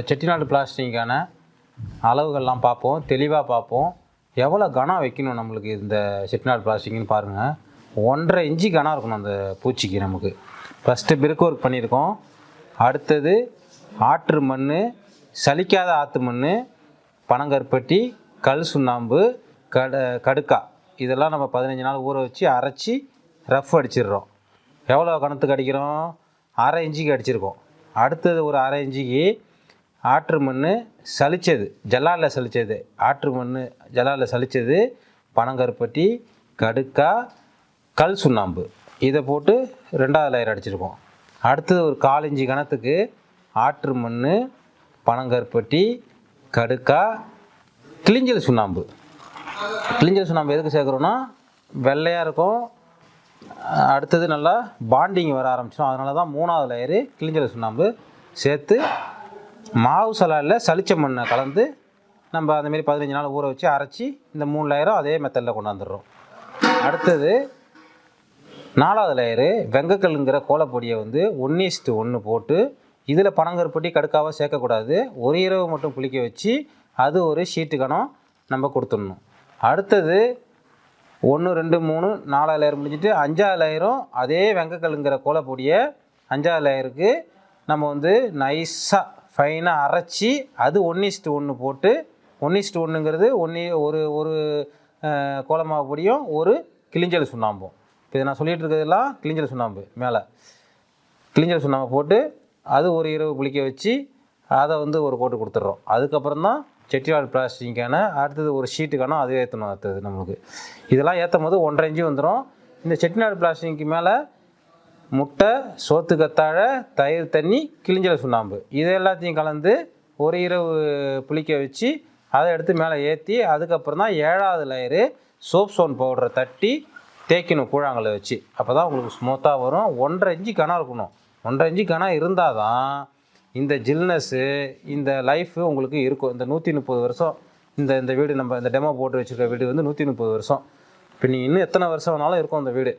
செட்டிநாடு பிளாஸ்டிக்கான அளவுகள்லாம் பார்ப்போம் தெளிவாக பார்ப்போம். எவ்வளோ கனம் வைக்கணும் நம்மளுக்கு இந்த செட்டிநாடு பிளாஸ்டிக்னு பாருங்கள் ஒன்றரை இன்ச்சு கனம் இருக்கணும் அந்த பூச்சிக்கு நமக்கு. ஃபஸ்ட்டு பிரிக் ஒர்க் பண்ணியிருக்கோம். அடுத்தது ஆற்று மண் சலிக்காத ஆற்று மண் பனங்கற்பட்டி கல் சுண்ணாம்பு கட கடுக்கா. இதெல்லாம் நம்ம பதினஞ்சு நாள் ஊற வச்சு அரைச்சி ரஃப் அடிச்சிடுறோம். எவ்வளோ கணத்துக்கு அடிக்கிறோம்? அரை இன்ச்சுக்கு அடிச்சிருக்கோம். அடுத்தது ஒரு அரை இன்ச்சுக்கு ஆற்று மண் சலித்தது ஜல்லாலில் சலிச்சது ஆற்று மண் ஜல்லாலில் சலிச்சது பனங்கருப்பட்டி கடுக்கா கல் சுண்ணாம்பு. இதை போட்டு ரெண்டாவது லேயர் அடிச்சிருக்கோம். அடுத்தது ஒரு காலஞ்சு கணத்துக்கு ஆற்று மண் பனங்கருப்பட்டி கடுக்கா கிளிஞ்சல் சுண்ணாம்பு. கிளிஞ்சல் சுண்ணாம்பு எதுக்கு சேர்க்குறோன்னா வெள்ளையாக இருக்கும். அடுத்தது நல்லா பாண்டிங் வர ஆரம்பிச்சிடும். அதனால தான் மூணாவது லேயரு கிளிஞ்சல் சுண்ணாம்பு சேர்த்து மாவு சலாலில் சளிச்ச மண்ணை கலந்து நம்ம அந்தமாரி பதினஞ்சு நாள் ஊற வச்சு அரைச்சி இந்த மூணு லேயரும் அதே மெத்தடில் கொண்டாந்துடுறோம் அடுத்தது நாலாவது லேயரு வெங்கக்கல்லுங்கிற கோலப்பொடியை வந்து ஒன்னிஸ்ட்டு ஒன்று போட்டு இதில் பனங்கருப்பட்டி கடுக்காவாக சேர்க்கக்கூடாது. ஒரு இரவு மட்டும் குளிக்க வச்சு அது ஒரு ஷீட்டு கணம் நம்ம கொடுத்துடணும். அடுத்தது ஒன்று ரெண்டு மூணு நாலாவது லேயர் முடிஞ்சிட்டு அஞ்சாவது லேயரும் அதே வெங்கக்கல்லுங்கிற கோலப்பொடியை அஞ்சாவது லேயருக்கு நம்ம வந்து நைஸாக ஃபைனாக அரைச்சி அது ஒன்னிஸ்ட்டு ஒன்று போட்டு ஒன்னிஸ்ட்டு ஒன்றுங்கிறது ஒன்றி ஒரு ஒரு கோலமாவு பொடியும் ஒரு கிளிஞ்சல் சுண்ணாம்பும். இப்போ இதை நான் சொல்லிகிட்டு இருக்கிறதெல்லாம் கிளிஞ்சல் சுண்ணாம்பு மேலே. கிளிஞ்சல் சுண்ணாம்பு போட்டு அது ஒரு இரவு குளிக்க வச்சு அதை வந்து ஒரு கோட்டு கொடுத்துட்றோம். அதுக்கப்புறம் தான் செட்டிநாடு பிளாஸ்டிக்கான அடுத்தது ஒரு ஷீட்டுக்கான அது ஏற்றணும் அடுத்தது நம்மளுக்கு. இதெல்லாம் ஏற்றும் போது ஒன்றரை இஞ்சி வந்துடும் இந்த செட்டிநாடு பிளாஸ்டிக்கு மேலே முட்டை சோத்து கத்தாழ தயிர் தண்ணி கிழிஞ்சல சுண்ணாம்பு. இது எல்லாத்தையும் கலந்து ஒரு இரவு புளிக்க வச்சு அதை எடுத்து மேலே ஏற்றி அதுக்கப்புறம் தான் ஏழாவது லேயரு சோப் சோன் பவுடரை தட்டி தேய்க்கணும் கூழாங்கலை வச்சு. அப்போ தான் உங்களுக்கு ஸ்மூத்தாக வரும். ஒன்றரை இஞ்சி கணம் இருக்கணும். ஒன்றரை இஞ்சி கணம் இருந்தால் தான் இந்த ஜில்னஸ்ஸு இந்த லைஃபு உங்களுக்கு இருக்கும். இந்த நூற்றி முப்பது வருஷம் இந்த இந்த வீடு நம்ம இந்த டெமோ போட்டு வச்சுருக்க வீடு வந்து நூற்றி முப்பது வருஷம். இப்போ நீங்கள் இன்னும் எத்தனை வருஷம் வேணாலும் இருக்கும் அந்த வீடு.